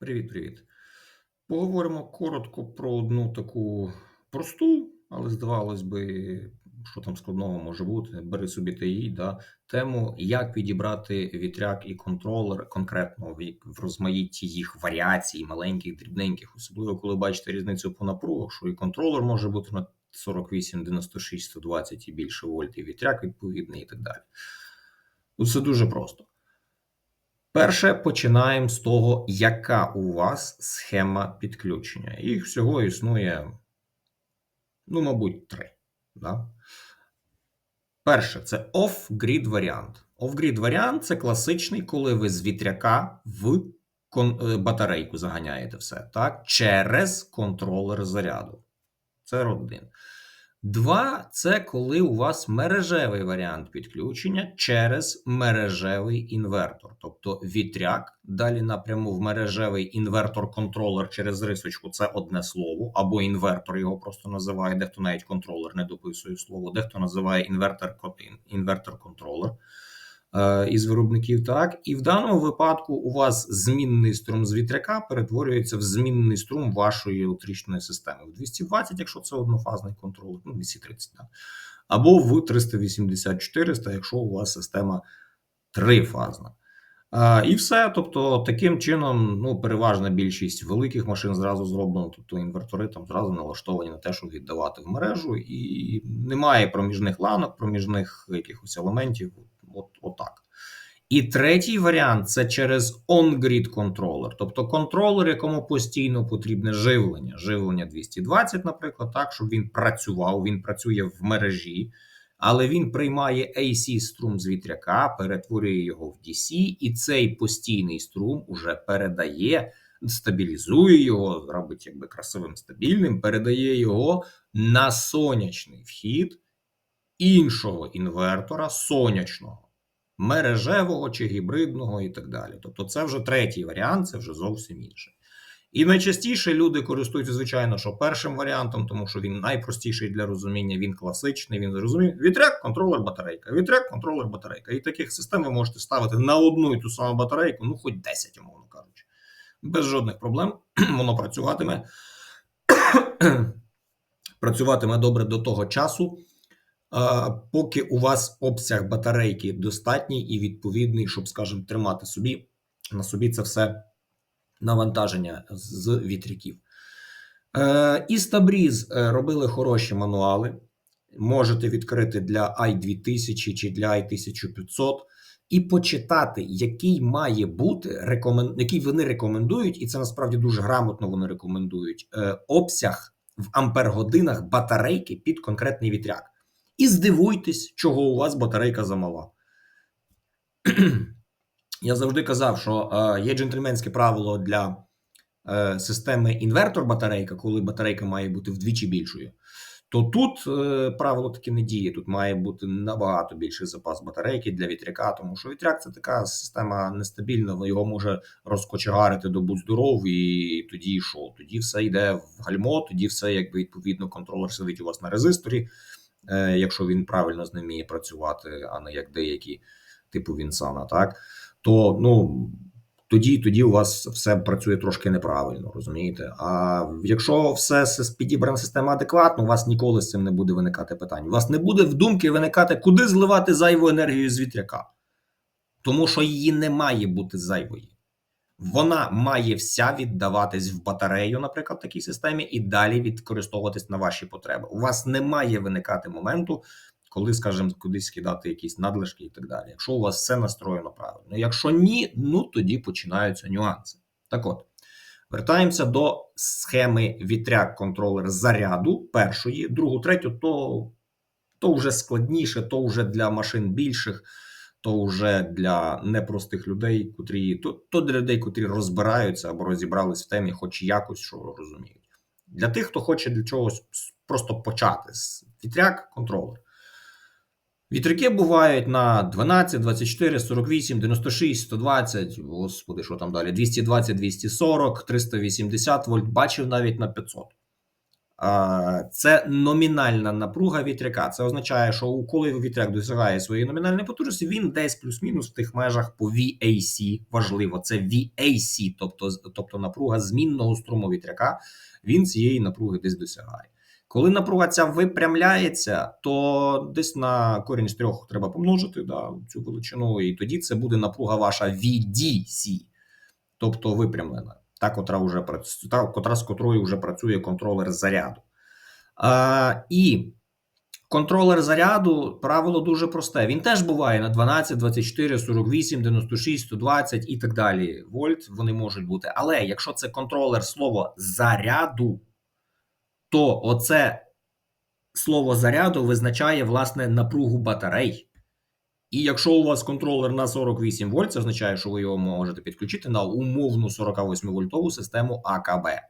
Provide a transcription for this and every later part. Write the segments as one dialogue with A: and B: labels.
A: Привіт-привіт. Поговоримо коротко про одну таку просту, але здавалось би, що там складного може бути. Бери собі та їй, да, тему, як підібрати вітряк і контролер конкретно в, розмаїтті їх варіацій, маленьких, дрібненьких, особливо коли бачите різницю по напругах, що і контролер може бути на 48, 96, 120 і більше вольт, і вітряк відповідний і так далі. Тут все дуже просто. Перше, починаємо з того, яка у вас схема підключення. Їх всього існує, ну, мабуть, три. Да? Перше, це off-grid варіант. Off-grid варіант це класичний, коли ви з вітряка в е, батарейку заганяєте все, так? Через контролер заряду. Це один. Два це коли у вас мережевий варіант підключення через мережевий інвертор. Тобто вітряк, далі напряму в мережевий інвертор-контролер через рисочку це одне слово, або інвертор його просто називає, дехто навіть контролер не дописує слово, дехто називає інвертор інвертор-контролер е, із виробників. Так, і в даному випадку у вас змінний струм з вітряка перетворюється в змінний струм вашої електричної системи. В 220, якщо це однофазний контролер, ну 230, так. або в 380-400, якщо у вас система трифазна. А, і все. Тобто, таким чином, ну, переважна більшість великих машин зразу зроблено, тобто інвертори там зразу налаштовані на те, щоб віддавати в мережу, і немає проміжних ланок, проміжних якихось елементів. От, отак. І третій варіант це через on-grid контролер, тобто контролер, якому постійно потрібне живлення. Живлення 220, наприклад, так, щоб він працював, він працює в мережі, але він приймає AC струм з вітряка, перетворює його в DC, і цей постійний струм уже передає, стабілізує його, робить якби красивим стабільним, передає його на сонячний вхід іншого інвертора сонячного, мережевого чи гібридного і так далі. Тобто, це вже третій варіант, це вже зовсім інше. І найчастіше люди користуються, звичайно, що першим варіантом, тому що він найпростіший для розуміння, він класичний, він зрозуміє. Вітряк, контролер, батарейка. Вітряк, контролер, батарейка. І таких систем ви можете ставити на одну і ту саму батарейку, ну хоч 10, умовно кажучи. Без жодних проблем воно працюватиме. працюватиме добре до того часу, поки у вас обсяг батарейки достатній і відповідний, щоб, скажімо, тримати собі на собі це все навантаження з вітряків. Е, і Стабріз е, робили хороші мануали. Можете відкрити для i2000 чи для i1500 і почитати, який має бути рекомен... який вони рекомендують, і це насправді дуже грамотно вони рекомендують е, обсяг в ампер-годинах батарейки під конкретний вітряк. І здивуйтесь, чого у вас батарейка замала. Я завжди казав, що е, є джентльменське правило для е, системи інвертор-батарейка, коли батарейка має бути вдвічі більшою. То тут е, правило таки не діє. Тут має бути набагато більший запас батарейки для вітряка, тому що вітряк це така система нестабільна, його може розкочегарити до будь здоров, і тоді що? Тоді все йде в гальмо, тоді все, якби відповідно, контролер сидить у вас на резисторі, якщо він правильно з ним вміє працювати, а не як деякі, типу Вінсана, так? То ну. Тоді тоді у вас все працює трошки неправильно, розумієте? А якщо все підібрана система адекватно, у вас ніколи з цим не буде виникати питань. У вас не буде в думки виникати, куди зливати зайву енергію з вітряка. Тому що її не має бути зайвої. Вона має вся віддаватись в батарею, наприклад, в такій системі, і далі відкористовуватись на ваші потреби. У вас не має виникати моменту, коли, скажімо, кудись кидати якісь надлишки і так далі. Якщо у вас все настроєно правильно. Якщо ні, ну тоді починаються нюанси. Так от, вертаємося до схеми вітряк контролер заряду першої, другу, третю, то, то вже складніше, то вже для машин більших. То вже для непростих людей, котрі то, то для людей, котрі розбираються або розібрались в темі, хоч якось що розуміють. Для тих, хто хоче для чогось просто почати вітряк контролер. Вітряки бувають на 12, 24, 48, 96, 120, господи, що там далі? 220, 240, 380 вольт, бачив навіть на 500. Це номінальна напруга вітряка. Це означає, що коли вітряк досягає своєї номінальної потужності, він десь плюс-мінус в тих межах по VAC. Важливо, це VAC, тобто, тобто напруга змінного струму вітряка. Він цієї напруги десь досягає. Коли напруга ця випрямляється, то десь на корінь з трьох треба помножити да, цю величину, і тоді це буде напруга ваша VDC, тобто випрямлена, та, котра, вже працює, та, котра з котрою вже працює контролер заряду. А, і контролер заряду правило дуже просте. Він теж буває на 12, 24, 48, 96, 120 і так далі. Вольт вони можуть бути. Але якщо це контролер слово заряду, то оце слово заряду визначає власне напругу батарей. І якщо у вас контролер на 48 вольт, це означає, що ви його можете підключити на умовну 48 вольтову систему АКБ. Е,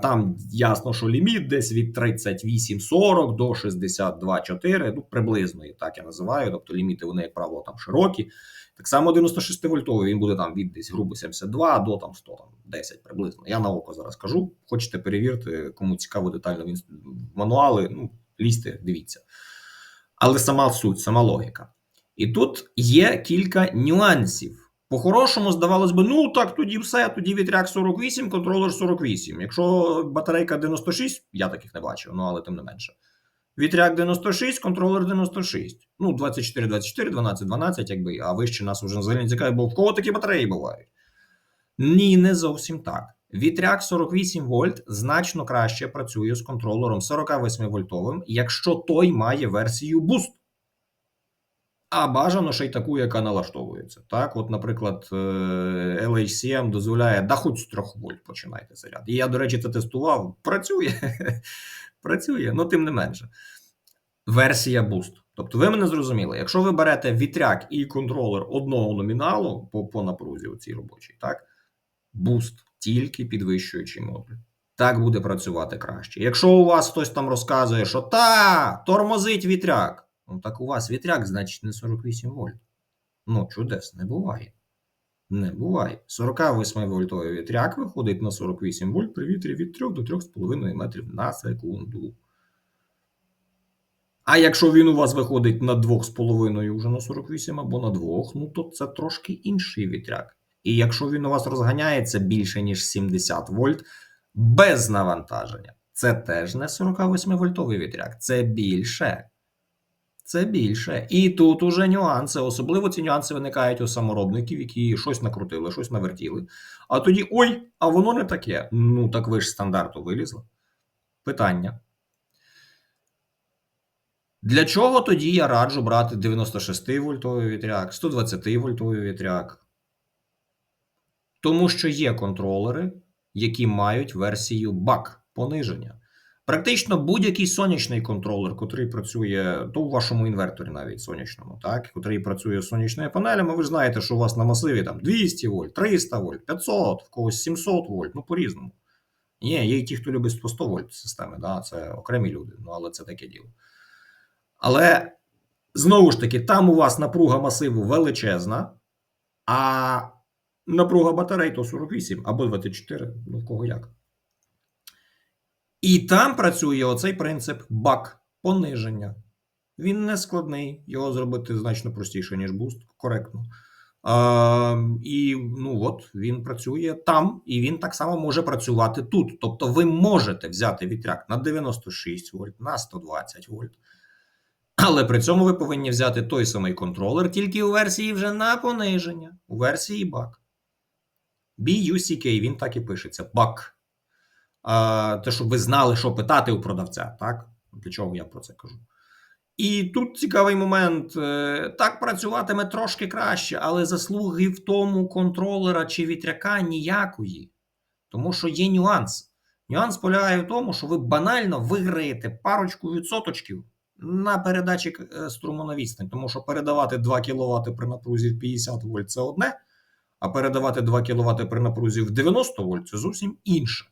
A: там ясно, що ліміт десь від 38,40 до 62,4, ну приблизно, і так я називаю. Тобто ліміти вони, як правило, там широкі. Так само 96 вольтовий він буде там від десь грубо 72 до там 100, там 10 приблизно. Я на око зараз кажу. Хочете перевірити, кому цікаво детально він мануали, ну, лізьте, дивіться. Але сама суть, сама логіка. І тут є кілька нюансів. По-хорошому, здавалось би, ну так, тоді все, тоді вітряк 48, контролер 48. Якщо батарейка 96, я таких не бачив, ну але тим не менше. Вітряк 96, контролер 96. Ну, 24, 24, 12, 12, якби, а вище нас вже взагалі не цікавить, бо в кого такі батареї бувають? Ні, не зовсім так. Вітряк 48 вольт значно краще працює з контролером 48 вольтовим, якщо той має версію Boost. А бажано ще й таку, яка налаштовується. Так, от, наприклад, е, LHCM дозволяє, да хоч з 3 вольт починайте заряд. І я, до речі, це тестував. Працює. Працює, ну тим не менше. Версія Boost. Тобто, ви мене зрозуміли, якщо ви берете вітряк і контролер одного номіналу по, по напрузі цій робочій, так, Boost, тільки підвищуючий модуль. Так буде працювати краще. Якщо у вас хтось там розказує, що та, тормозить вітряк. Ну так у вас вітряк, значить, не 48 вольт. Ну, чудес, не буває. Не буває. 48 вольтовий вітряк виходить на 48 вольт при вітрі від 3 до 3,5 метрів на секунду. А якщо він у вас виходить на 2,5 вже на 48 або на 2, ну то це трошки інший вітряк. І якщо він у вас розганяється більше, ніж 70 вольт без навантаження, це теж не 48 вольтовий вітряк, це більше. Це більше. І тут уже нюанси. Особливо ці нюанси виникають у саморобників, які щось накрутили, щось навертіли. А тоді ой, а воно не таке. Ну, так ви ж стандарту вилізли. Питання. Для чого тоді я раджу брати 96 вольтовий вітряк, 120 вольтовий вітряк? Тому що є контролери, які мають версію BAC пониження. Практично будь-який сонячний контролер, котрий працює, то у вашому інверторі навіть сонячному, так, котрий працює з сонячними панелями, ви знаєте, що у вас на масиві там 200 вольт, 300 вольт, 500, в когось 700 вольт, ну по-різному. Є, є і ті, хто любить по 100 вольт системи, да, це окремі люди, ну але це таке діло. Але знову ж таки, там у вас напруга масиву величезна, а напруга батарей то 48 або 24, ну в кого як. І там працює оцей принцип бак пониження. Він не складний, його зробити значно простіше, ніж буст, коректно. А, І ну от він працює там, і він так само може працювати тут. Тобто, ви можете взяти вітряк на 96 вольт, на 120 вольт. Але при цьому ви повинні взяти той самий контролер, тільки у версії вже на пониження, у версії BAC. BUCK, він так і пишеться. А, те, щоб ви знали, що питати у продавця, так? Для чого я про це кажу? І тут цікавий момент: е, так працюватиме трошки краще, але заслуги в тому контролера чи вітряка ніякої. Тому що є нюанс. Нюанс полягає в тому, що ви банально виграєте парочку відсоточків на передачі е, струму на. Тому що передавати 2 кВт при напрузі 50 вольт це одне, а передавати 2 кВт при напрузі в 90 вольт це зовсім інше.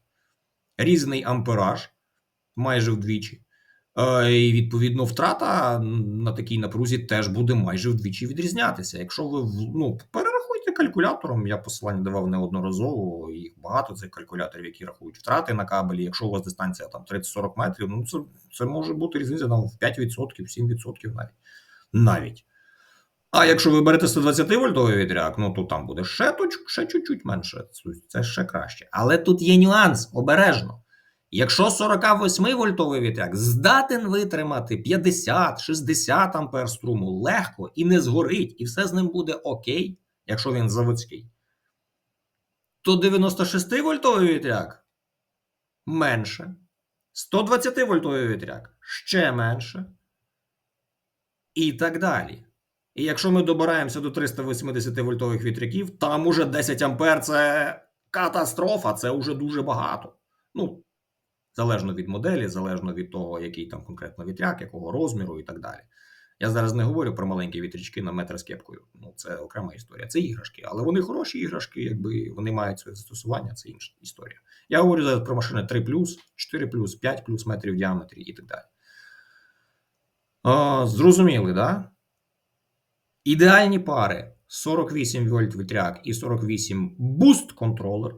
A: Різний ампераж майже вдвічі. Е, І відповідно втрата на такій напрузі теж буде майже вдвічі відрізнятися. Якщо ви ну, перерахуйте калькулятором. Я посилання давав неодноразово. Їх багато цих калькуляторів, які рахують втрати на кабелі. Якщо у вас дистанція там 30-40 метрів, ну це, це може бути різниця там в 5%, 7% навіть. Навіть. А якщо ви берете 120 вольтовий вітряк, ну то там буде ще, точ- ще чуть-чуть менше. Це ще краще. Але тут є нюанс, обережно. Якщо 48 вольтовий вітряк здатен витримати 50-60 ампер струму легко і не згорить, і все з ним буде окей, якщо він заводський, то 96 вольтовий вітряк менше. 120 вольтовий вітряк ще менше. І так далі. І якщо ми добираємося до 380 вольтових вітряків, там уже 10 ампер це катастрофа, це вже дуже багато. Ну, залежно від моделі, залежно від того, який там конкретно вітряк, якого розміру і так далі. Я зараз не говорю про маленькі вітрячки на метр з кепкою. Ну, це окрема історія. Це іграшки, але вони хороші іграшки, якби вони мають своє застосування, це інша історія. Я говорю зараз про машини 3 4 5 метрів в діаметрі і так далі. А, зрозуміли, да? Ідеальні пари 48 вольт вітряк і 48 буст контролер.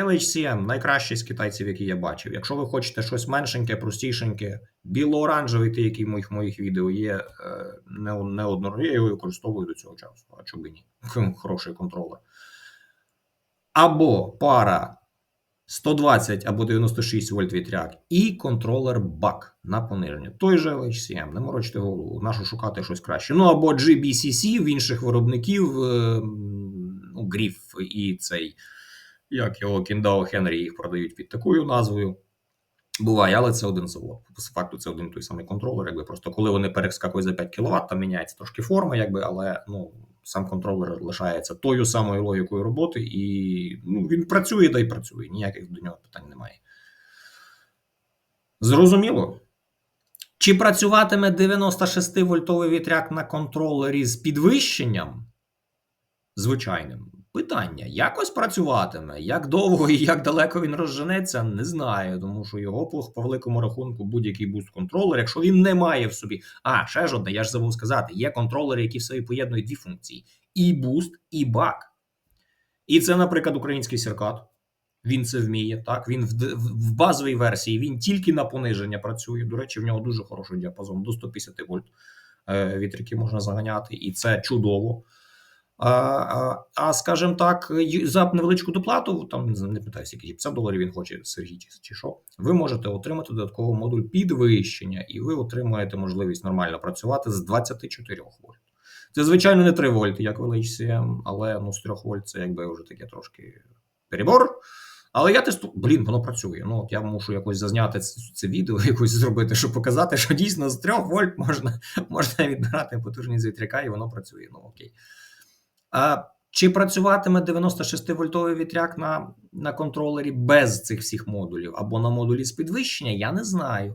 A: LHCM найкращий з китайців, який я бачив. Якщо ви хочете щось меншеньке, простішеньке, біло-оранжевий, той, який в моїх моїх відео є, е, не, не я його використовую до цього часу, а чому ні? Хороший контролер. Або пара 120 або 96 вольт вітряк і контролер бак на пониження. Той же LHCM, не морочте голову, нащо шукати щось краще. Ну або GBCC в інших виробників, е, ну, Гріф і цей, як його Кіндау Хенрі їх продають під такою назвою. Буває, але це один завод. По факту це один той самий контролер. Якби просто коли вони перескакують за 5 кВт, там міняється трошки форма, якби, але ну, сам контролер лишається тою самою логікою роботи, і ну, він працює та й працює. Ніяких до нього питань немає. Зрозуміло. Чи працюватиме 96 вольтовий вітряк на контролері з підвищенням? Звичайним. Питання: якось працюватиме, як довго і як далеко він розженеться, не знаю, тому що його по, великому рахунку будь-який буст-контролер, якщо він не має в собі. А, ще ж одне, я ж забув сказати: є контролери, які в собі поєднують дві функції: і буст, і бак. І це, наприклад, український серкат. Він це вміє. Так, він в, в, базовій версії він тільки на пониження працює. До речі, в нього дуже хороший діапазон до 150 вольт. Е, вітряки можна заганяти, і це чудово. А, а, скажімо так, за невеличку доплату, там не питаю, скільки 50 доларів він хоче Сергій чи що, ви можете отримати додатковий модуль підвищення, і ви отримаєте можливість нормально працювати з 24 вольт. Це, звичайно, не 3 вольти, як в LHCM, але ну, з 3 вольт це якби вже таке трошки перебор. Але я тесту, блін, воно працює. Ну, от я мушу якось зазняти це, це відео, якось зробити, щоб показати, що дійсно з 3 вольт можна, можна відбирати потужність вітряка, і воно працює. Ну окей. Чи працюватиме 96-вольтовий вітряк на, на контролері без цих всіх модулів або на модулі з підвищення, я не знаю.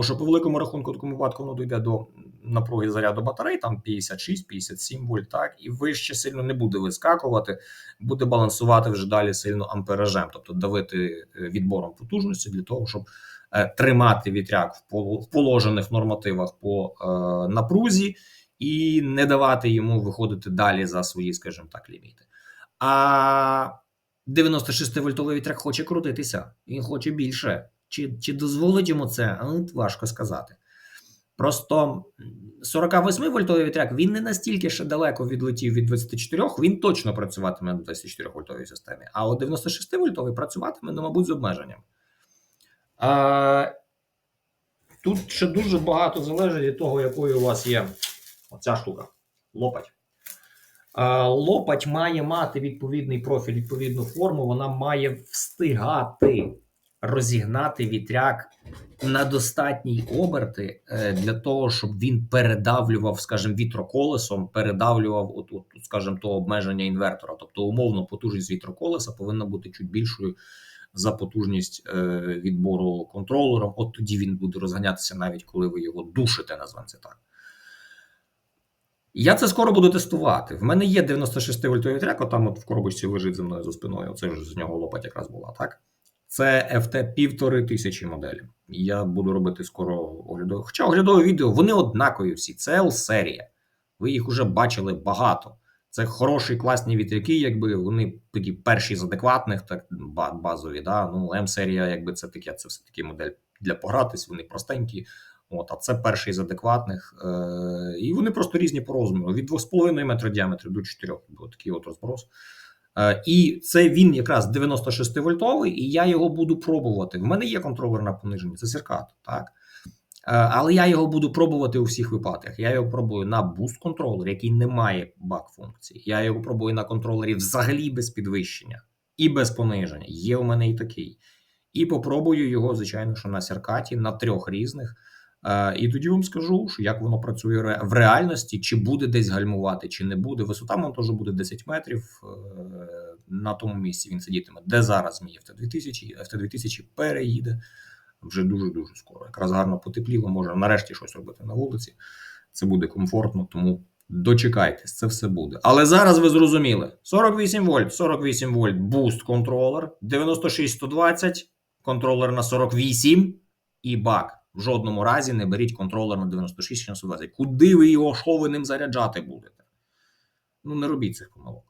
A: Що по великому рахунку, такому випадку воно дійде до напруги заряду батарей, там 56-57 вольт, так, і вище сильно не буде вискакувати, буде балансувати вже далі сильно амперажем, тобто давити е, відбором потужності для того, щоб е, тримати вітряк в положених нормативах по е, напрузі і не давати йому виходити далі за свої, скажімо так, ліміти. А 96-вольтовий вітряк хоче крутитися, він хоче більше. Чи, чи дозволить йому це? Ну, важко сказати. Просто 48-вольтовий вітряк він не настільки ще далеко відлетів від 24, він точно працюватиме на 24-вольтовій системі. А от 96-вольтовий працюватиме, ну, мабуть, з обмеженням. А, тут ще дуже багато залежить від того, якою у вас є оця штука лопать. Лопать має мати відповідний профіль, відповідну форму, вона має встигати розігнати вітряк на достатній оберти е, для того, щоб він передавлював, скажімо, вітроколесом, передавлював, от, от, скажімо, то обмеження інвертора. Тобто, умовно, потужність вітроколеса повинна бути чуть більшою за потужність е, відбору контролером. От тоді він буде розганятися, навіть коли ви його душите, назвемо це так. Я це скоро буду тестувати. В мене є 96 вольтовий вітряк, там от в коробочці лежить за мною за спиною. Це ж з нього лопать якраз була, так? Це FT півтори тисячі моделі. Я буду робити скоро оглядове. Хоча оглядове відео, вони однакові всі. Це L-серія. Ви їх уже бачили багато. Це хороші, класні вітряки, якби вони такі перші з адекватних, так базові. Да? Ну, М-серія, якби це таке, це все таки модель для погратись, вони простенькі. От, а це перший з адекватних. Е- і вони просто різні по розміру. Від 2,5 метра діаметру до 4. Бо такий от розброс. Е, І це він якраз 96 вольтовий, і я його буду пробувати. В мене є контролер на пониження, це Circat, так. Е, Але я його буду пробувати у всіх випадках. Я його пробую на буст контролер, який не має бак функції. Я його пробую на контролері взагалі без підвищення і без пониження. Є у мене і такий. І попробую його, звичайно, що на Сіркаті, на трьох різних. Е, І тоді вам скажу, що як воно працює в реальності, чи буде десь гальмувати, чи не буде. Висота монтажу буде 10 метрів. е, На тому місці він сидітиме, де зараз мій FT2000, FT2000 переїде вже дуже-дуже скоро. Якраз гарно потепліло, може нарешті щось робити на вулиці. Це буде комфортно, тому дочекайтесь, це все буде. Але зараз ви зрозуміли: 48 вольт, 48 вольт буст контролер, 96 120, контролер на 48 і бак. В жодному разі не беріть контролер на 96 чи на 120. Куди ви його, що ви ним заряджати будете? Ну, не робіть цих помилок.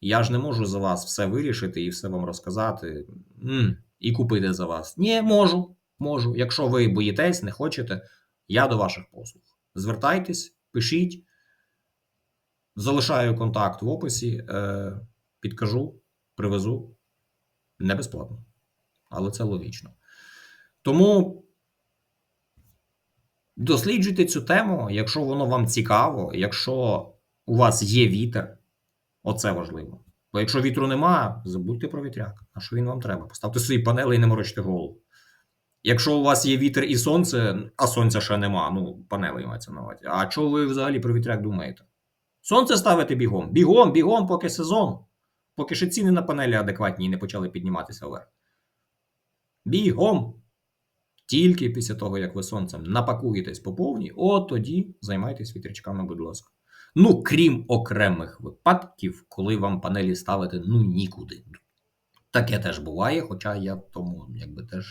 A: Я ж не можу за вас все вирішити і все вам розказати і купити за вас. Ні, можу. Можу. Якщо ви боїтесь, не хочете, я до ваших послуг. Звертайтесь, пишіть. Залишаю контакт в описі, е, підкажу, привезу. Не безплатно. Але це логічно. Тому досліджуйте цю тему, якщо воно вам цікаво, якщо у вас є вітер, оце важливо. Бо якщо вітру нема, забудьте про вітряк. А що він вам треба? Поставте свої панели і не морочте голову. Якщо у вас є вітер і сонце, а сонця ще нема, ну, панели мається на увазі. А чого ви взагалі про вітряк думаєте? Сонце ставити бігом. Бігом, бігом, поки сезон. Поки ще ціни на панелі адекватні і не почали підніматися вверх. Бігом. Тільки після того, як ви сонцем напакуєтесь по повній, от тоді займайтесь вітрячками, будь ласка. Ну, крім окремих випадків, коли вам панелі ставити ну нікуди. Таке теж буває, хоча я в тому якби теж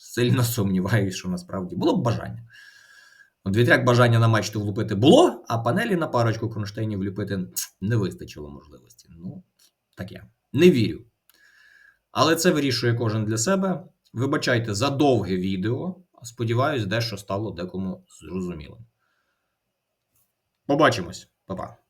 A: сильно сумніваюся, що насправді було б бажання. От вітряк бажання на мачту влупити було, а панелі на парочку кронштейнів вліпити не вистачило можливості. Ну, таке. Не вірю. Але це вирішує кожен для себе. Вибачайте за довге відео. Сподіваюсь, дещо стало декому зрозумілим. Побачимось, Па-па.